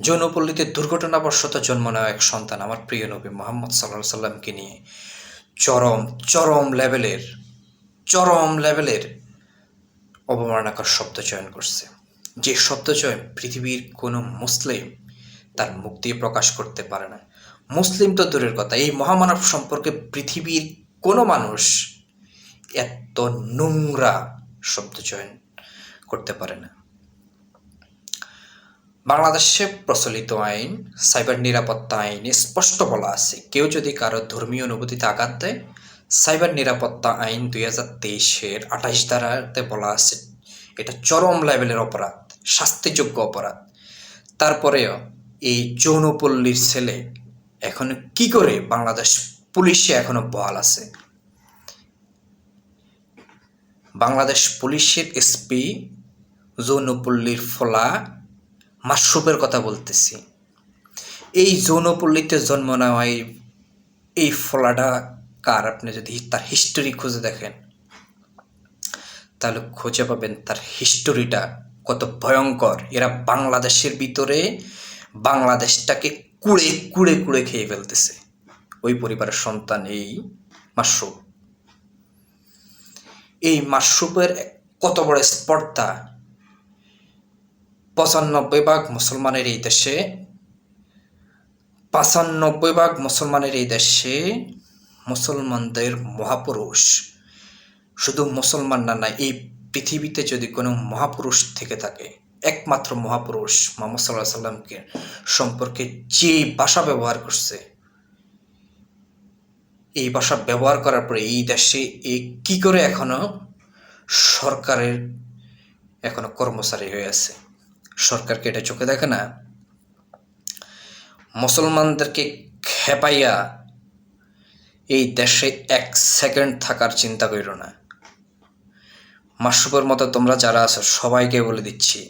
যৌনপল্লীতে দুর্ঘটনাবশত জন্ম নেওয়া এক সন্তান আমার প্রিয় নবী মোহাম্মদ সাল্লাহ সাল্লামকে নিয়ে চরম চরম লেভেলের চরম লেভেলের অবমাননাকর শব্দ চয়ন করছে। যে শব্দ চয়ন পৃথিবীর কোনো মুসলিম তার মুখ দিয়ে প্রকাশ করতে পারে না। মুসলিম তো দূরের কথা, এই মহামানব সম্পর্কে পৃথিবীর কোনো মানুষ এত নোংরা শব্দ চয়ন করতে পারে না। বাংলাদেশে প্রচলিত আইন, সাইবার নিরাপত্তা আইনে স্পষ্ট বলা আছে। কেউ যদি কারও ধর্মীয় অনুভূতিতে আঘাত দেয়, সাইবার নিরাপত্তা আইন দুই হাজার তেইশের আঠাইশ ধারাতে বলা আছে। এটা চরম লেভেলের অপরাধ, শাস্তিযোগ্য অপরাধ। তারপরেও এই যৌনপল্লীর ছেলে এখন কি করে বাংলাদেশ পুলিশে এখনও বহাল আছে? বাংলাদেশ পুলিশের এসপি যৌনপল্লীর ফলা মাশরুফের কথা বলতেছি। এই যৌনপল্লীতে জন্ম নেওয়া এই ফলাটা কার? আপনি যদি তার হিস্টোরি খুঁজে দেখেন, তাহলে খুঁজে পাবেন তার হিস্টোরিটা কত ভয়ঙ্কর। এরা বাংলাদেশের ভিতরে বাংলাদেশটাকে কুড়ে কুড়ে কুড়ে খেয়ে ফেলতেছে। ওই পরিবারের সন্তান এই মাশরুফ। এই মাশরুফের কত বড় স্পর্ধা পঁচানব্বই ভাগ মুসলমানের এই দেশে, পঁচানব্বই ভাগ মুসলমানের এই দেশে মুসলমানদের মহাপুরুষ। শুধু মুসলমান না না, এই পৃথিবীতে যদি কোনো মহাপুরুষ থেকে থাকে, একমাত্র মহাপুরুষ মোহাম্মদ সাল্লাহ সাল্লামকে সম্পর্কে যে ভাষা ব্যবহার করছে, এই ভাষা ব্যবহার করার পরে এই দেশে এ কি করে এখনও সরকারের এখনও কর্মচারী হয়ে আছে? সরকারকে এটা চোখে দেখে না, মুসলমানদেরকে খেপাইয়া এই দেশে এক সেকেন্ড থাকার চিন্তা করিল না। মাসুপের মতো তোমরা যারা আছো, সবাইকে বলে দিচ্ছি,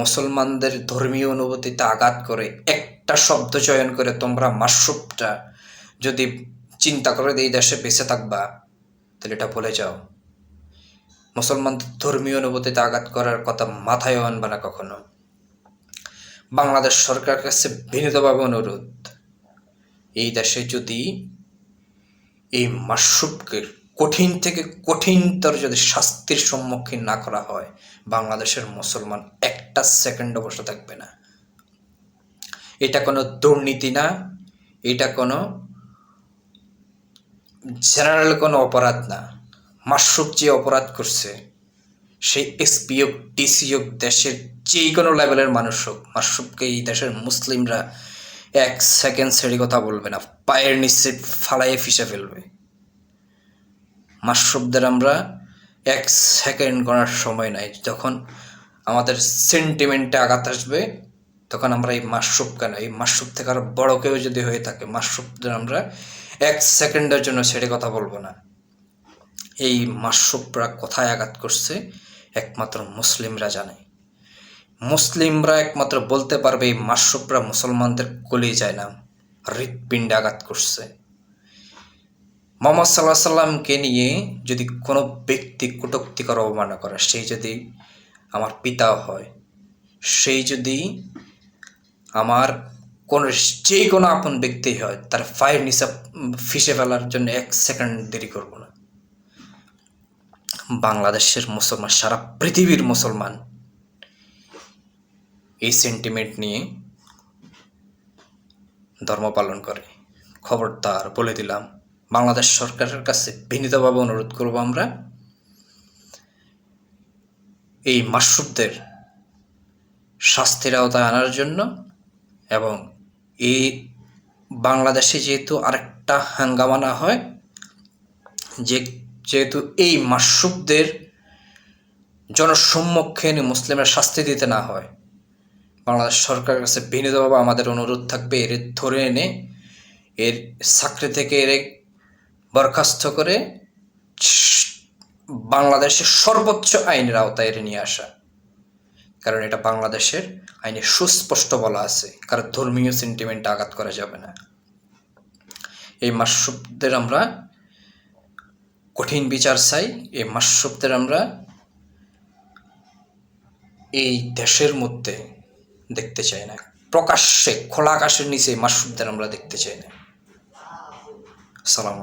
মুসলমানদের ধর্মীয় অনুভূতিতে আঘাত করে একটা শব্দ চয়ন করে তোমরা মাসুপটা যদি চিন্তা করে এই দেশে বেঁচে থাকবা, তাহলে এটা ভুলে যাও। মুসলমানদের ধর্মীয় অনুভূতিতে আঘাত করার কথা মাথায় আনবে না কখনো। বাংলাদেশ সরকার কাছে বিনীতভাবে অনুরোধ, এই দেশে যদি এই মাসুবকে কঠিন থেকে কঠিনতর যদি শাস্তির সম্মুখীন না করা হয়, বাংলাদেশের মুসলমান একটা সেকেন্ডও বসে থাকবে না। এটা কোনো দুর্নীতি না, এটা কোনো জেনারেল কোনো অপরাধ না। মাসুক যে অপরাধ করছে, সেই এসপি হোক ডিসি হোক, দেশের যে কোনো লেভেলের মানুষ হোক মাসুককে এই দেশের মুসলিমরা এক সেকেন্ড ছেড়ে কথা বলবে না, পায়ের নিচে ফালাইয়ে ফিসে ফেলবে। মাসরুফদের আমরা এক সেকেন্ড করার সময় নাই, যখন আমাদের সেন্টিমেন্টে আঘাত আসবে, তখন আমরা এই মাসরুফ কেন এই মাসরুফ থেকে আরও বড় কেউ যদি হয়ে থাকে মাসরুফদের আমরা এক সেকেন্ডের জন্য ছেড়ে কথা বলব না। এই মাসরুফরা কোথায় আঘাত করছে, একমাত্র মুসলিমরা জানে। মুসলিমরা একমাত্র বলতে পারবে এই মাসরুফরা মুসলমানদের কলি যায় না, হৃৎপিণ্ডে আঘাত করছে। মোহাম্মদ সাল্লাহ সাল্লামকে নিয়ে যদি কোনো ব্যক্তি কটুক্তিকর অবমাননা করে সেই যদি আমার পিতাও হয় সেই যদি আমার কোনো যে কোনো আপন ব্যক্তি হয়, তার ফায়ের নিচে ফিসে ফেলার জন্য এক সেকেন্ড দেরি করব না। বাংলাদেশের মুসলমান, সারা পৃথিবীর মুসলমান এই সেন্টিমেন্ট নিয়ে ধর্ম পালন করে। খবরদার বলে দিলাম, বাংলাদেশ সরকারের কাছে বিনীতভাবে অনুরোধ করব আমরা এই মাসরুফদের শাস্তির আওতায় আনার জন্য এবং এই বাংলাদেশে যেহেতু আরেকটা হাঙ্গামা না হয়, যে যেহেতু এই মাসরুফদের জনসম্মুখীন মুসলিমের শাস্তি দিতে না হয়, বাংলাদেশ সরকারের কাছে বিনীতভাবে আমাদের অনুরোধ থাকবে এর ধরে এনে এর চাকরি থেকে এর বরখাস্ত করে বাংলাদেশের সর্বোচ্চ আইনের আওতায় এর নিয়ে আসা। কারণ এটা বাংলাদেশের আইনে সুস্পষ্ট বলা আছে কারণ ধর্মীয় সেন্টিমেন্ট আঘাত করা যাবে না। এই মাসুবদের আমরা কঠিন বিচার চাই এই মাসুবদের আমরা এই দেশের মধ্যে দেখতে চাই না। প্রকাশ্যে, খোলা আকাশের নিচে মাসুদদের আমরা দেখতে চাই না। সালাম